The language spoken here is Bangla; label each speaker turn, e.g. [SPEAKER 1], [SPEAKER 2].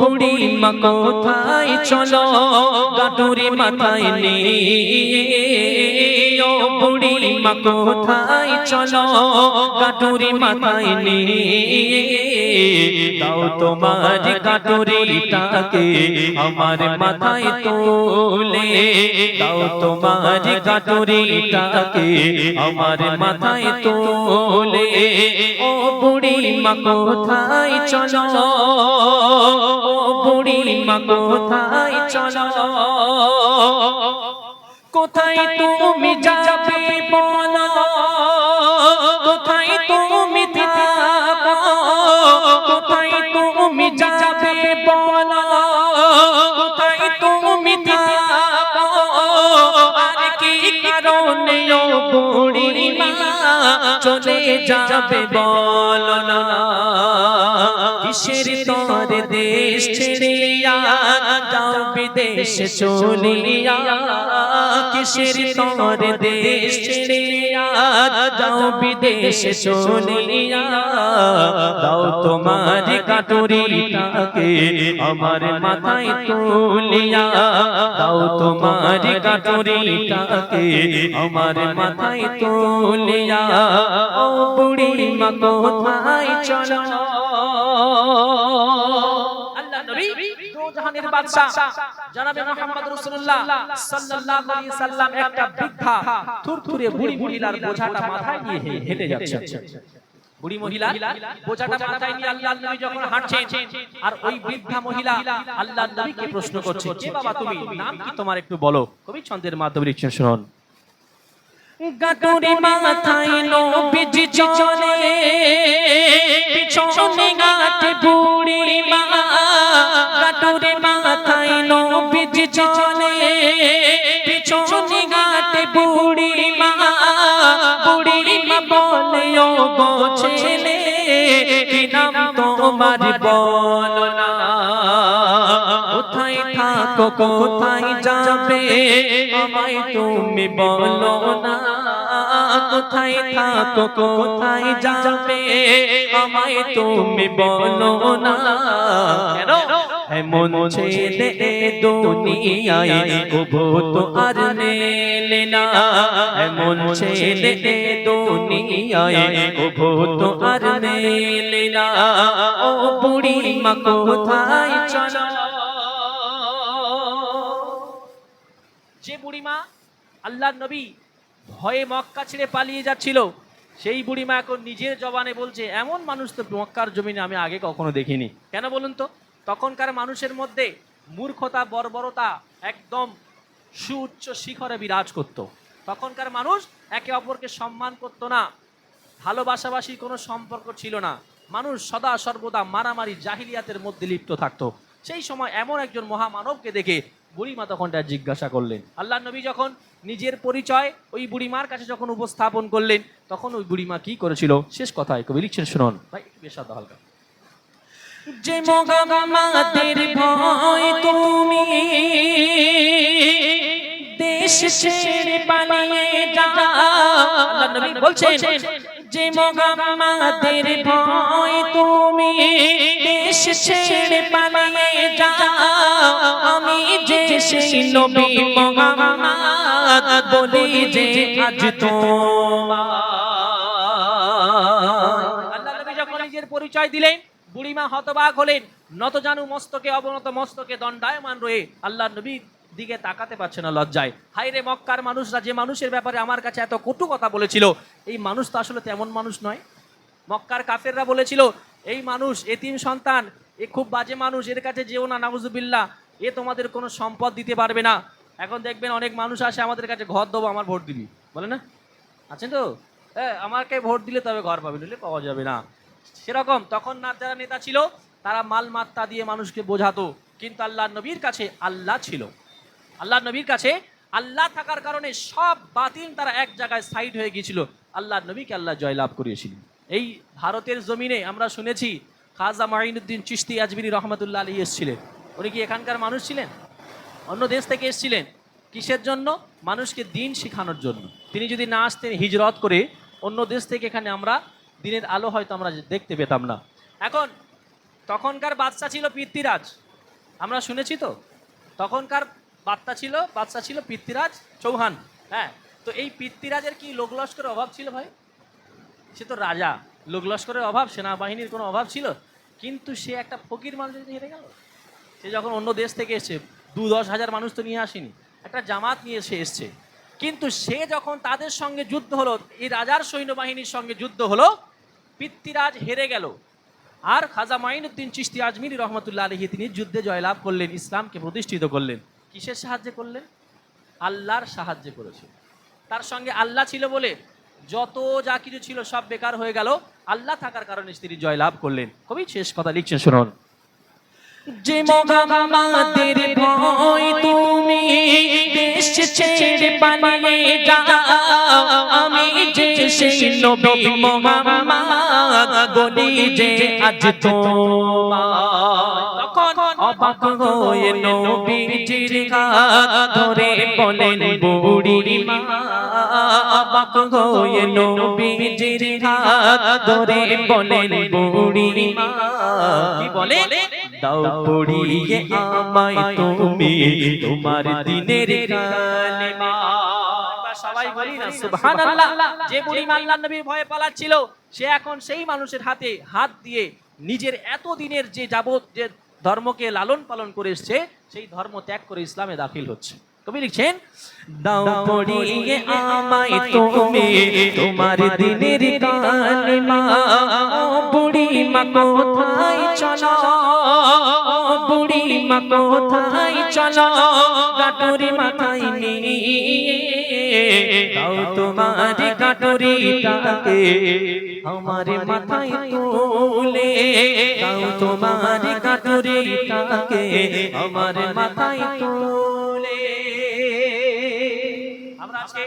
[SPEAKER 1] বুড়ি মা কোথায় চলো গাটুরি মাথায় নিয়ে। ও বুড়ি মা কোথায় চলো, কাটুরি মাথায় নিয়ে। দাও তোমার কাটুরিটাকে আমার মাথায় তোলে। দাও তোমার কাটুরিটাকে আমার মাথায় তোলে। ও বুড়ি মা কোথায় চলো, ও বুড়ি মা কোথায় চলো। কোথায় তুমি যাবে বলো? কোথায় তুমি থাকো কোথায় তুমি যাবে বলো? কোথায় তুমি থাকো আর কি কারণে ও বুড়ি মা চলে যাবে বলো? না কিসের তোর দেশ ছেড়ে যাও, বিদেশ চলিয়া। কিসের তোর দেশ ছেড়ে যাও, বিদেশ চলিয়া। দাও তোমার কাটুরিটাকে আমার মাথায় তুলিয়া। দাও তোমার কাটুরিটাকে আমার মাথায় তুলিয়া। ও বুড়ি মা, কোথায় চলো? আর ওই বৃদ্ধা মহিলা আল্লাহ নবীকে প্রশ্ন করছে বাবা তুমি তোমার একটু বলো? কবি ছন্দের মাধ্যমে শুনুন গাটুরি মাথায় নবীজ চলে। পিছনে গাটে বুড়ি মা। গাটুরি মাথায় নবীজ চলে। পিছনে গাটে বুড়ি মা। বুড়ি মা বলে, ও গো ছেলে নাম তোমার বলো? থাকো কোথায় যাবে? আমায় তুমি বলো না। কোথায় থাকো, কোথায় যাবে? আমায় তুমি বলো না। এমন ছেলে দুনিয়ায় কবু তো আর মেলে না। এমন ছেলে দুনিয়ায় কবু তো আর মেলে না। ও বুড়ি মা কোথায় যে বুড়িমা আল্লাহ নবী ভয়ে মক্কা ছেড়ে পালিয়ে যাচ্ছিল, সেই বুড়িমা এখন নিজের জবানে বলছে, এমন মানুষ তো মক্কার জমিনে আমি আগে কখনো দেখিনি। কেন বলুন তো? তখনকার মানুষের মধ্যে মূর্খতা, বর্বরতা একদম সুউচ্চ শিখরে বিরাজ করত। তখনকার মানুষ একে অপরকে সম্মান করতো না, ভালোবাসাবাসির কোনো সম্পর্ক ছিল না। মানুষ সদা সর্বদা মারামারি, জাহিলিয়াতের মধ্যে লিপ্ত থাকতো। সেই সময় এমন একজন মহামানবকে দেখে বুড়িমা তখন তার জিজ্ঞাসা করলেন, আল্লাহ নবী যখন নিজের পরিচয় ওই বুড়িমার কাছে যখন উপস্থাপন করলেন, তখন ওই বুড়িমা কি করেছিল? শেষ কথায় কবি লিখছেন, শুনুন। ভাই, একটু বেশ হালকা। যে মোহাম্মদের ভয় তুমি দেশ ছেড়ে পালিয়ে যাও। আল্লাহ নবী বলছেন, যে মোহাম্মদের ভয় তুমি দেশ ছেড়ে পালিয়ে যাও। নবী মোহাম্মদ, বলি যে আজ আল্লাহ নবী যখন পরিচয় দিলেন, বুড়িমা হতবাক হলেন মস্তকে, অবনত মস্তকে দণ্ডায়মান রয়ে আল্লাহ নবী দিকে তাকাতে পারছে না লজ্জায়। হাইরে মক্কার মানুষরা, যে মানুষের ব্যাপারে আমার কাছে এত কটু কথা বলেছিল, এই মানুষ তো আসলে তেমন মানুষ নয়। মক্কার কাফেররা বলেছিল, এই মানুষ এতিম সন্তান, এ খুব বাজে মানুষ, এর কাছে যেও না, নাউজুবিল্লাহ। এ তোমাদের কোনো সম্পদ দিতে পারবে না। এখন দেখবেন অনেক মানুষ আসে, আমাদের কাছে ঘর দেবো, আমার ভোট দিবি। বলে না? আছেন তো? হ্যাঁ আমাকে ভোট দিলে তবে ঘর পাবে নিলে পাওয়া যাবে না। সেরকম তখন না, যারা নেতা ছিল, তারা মাল মাত্তা দিয়ে মানুষকে বোঝাতো। কিন্তু আল্লাহ নবীর কাছে আল্লাহ ছিল। আল্লাহ নবীর কাছে আল্লাহ থাকার কারণে সব বাতিল তারা এক জায়গায় সাইড হয়ে গিয়েছিল। আল্লাহ নবীকে আল্লাহ জয়লাভ করিয়েছিলেন। এই ভারতের জমিনে আমরা শুনেছি, খাজা মাইনুদ্দিন চিস্তি আজমিরি রহমতুল্লাহ আলী এসেছিলেন। উনি কি এখানকার মানুষ ছিলেন? অন্য দেশ থেকে এসেছিলেন। কিসের জন্য? মানুষকে দিন শেখানোর জন্য। তিনি যদি না আসতেন হিজরত করে, অন্য দেশ থেকে এখানে আমরা দিনের আলো হয়তো আমরা দেখতে পেতাম না। এখন, তখনকার বাদশা ছিল পৃথ্বীরাজ।
[SPEAKER 2] আমরা শুনেছি তো? তখনকার বার্তা ছিল বাচ্চা ছিল পৃথ্বীরাজ চৌহান। হ্যাঁ তো এই পৃথ্বীরাজের কি লোক লস্করের অভাব ছিল ভাই? সে তো রাজা। লোক লস্করের অভাব, সেনাবাহিনীর কোনো অভাব ছিল? কিন্তু সে একটা ফকির মানুষ হেরে গেল? সে যখন অন্য দেশ থেকে এসছে দু দশ হাজার মানুষ তো নিয়ে আসেনি, একটা জামাত নিয়ে সে এসছে। কিন্তু সে যখন তাদের সঙ্গে যুদ্ধ হলো, এই রাজার সৈন্যবাহিনীর সঙ্গে যুদ্ধ হলো, পৃথ্বীরাজ হেরে গেল। আর খাজা মাইনুদ্দিন চিস্তি আজমিরি রহমতুল্লাহ আলহী তিনি যুদ্ধে জয়লাভ করলেন, ইসলামকে প্রতিষ্ঠিত করলেন। কিসের সাহায্যে করলেন? আল্লাহর সাহায্যে করেছে। তার সঙ্গে আল্লাহ ছিল বলে যত যা কিছু ছিল সব বেকার হয়ে গেল। আল্লাহ থাকার কারণে তিনি জয়লাভ করলেন। কবি শেষ কথা, লিখছেন শুনুন।
[SPEAKER 1] যে মোহাম্মদের ভয় তুমি দেশ ছেড়ে পালিয়ে যাও। আমি যে সেই নবী মোহাম্মদ, বলি যে আজ তোমার অবাক হয়ে নবীজির হাত ধরে বলেন, বুড়ি মা, অবাক হয়ে নবীজির হাত ধরে বলেন, বুড়ি মা,
[SPEAKER 2] কি
[SPEAKER 1] দাও পড়িয়ে আমায় তুমি তোমার দিনের কালেমা
[SPEAKER 2] সবাই বলি না সুবহানাল্লাহ। যে বুড়ি আল্লাহ নবীর ভয়ে পালাচ্ছিল সে এখন সেই মানুষের হাতে হাত দিয়ে নিজের এত দিনের যে যাবত যে ধর্মকে লালন পালন করে এসছে সেই ধর্ম ত্যাগ করে ইসলামে দাখিল হচ্ছে। কবি লিখছেন
[SPEAKER 1] দাও পড়িয়ে আমায় তুমি তোমার দিনের কালেমা মা কোথায় চলো? বুড়ি মা কোথায় চলো? কাটুরি মাথায় নিয়ে দাও তোমার কাটুরিটাকে। আমার মাথায় তুলে দাও তোমার কাটুরিটাকে। আমার মাথায় তুলে।
[SPEAKER 2] আমরা আজকে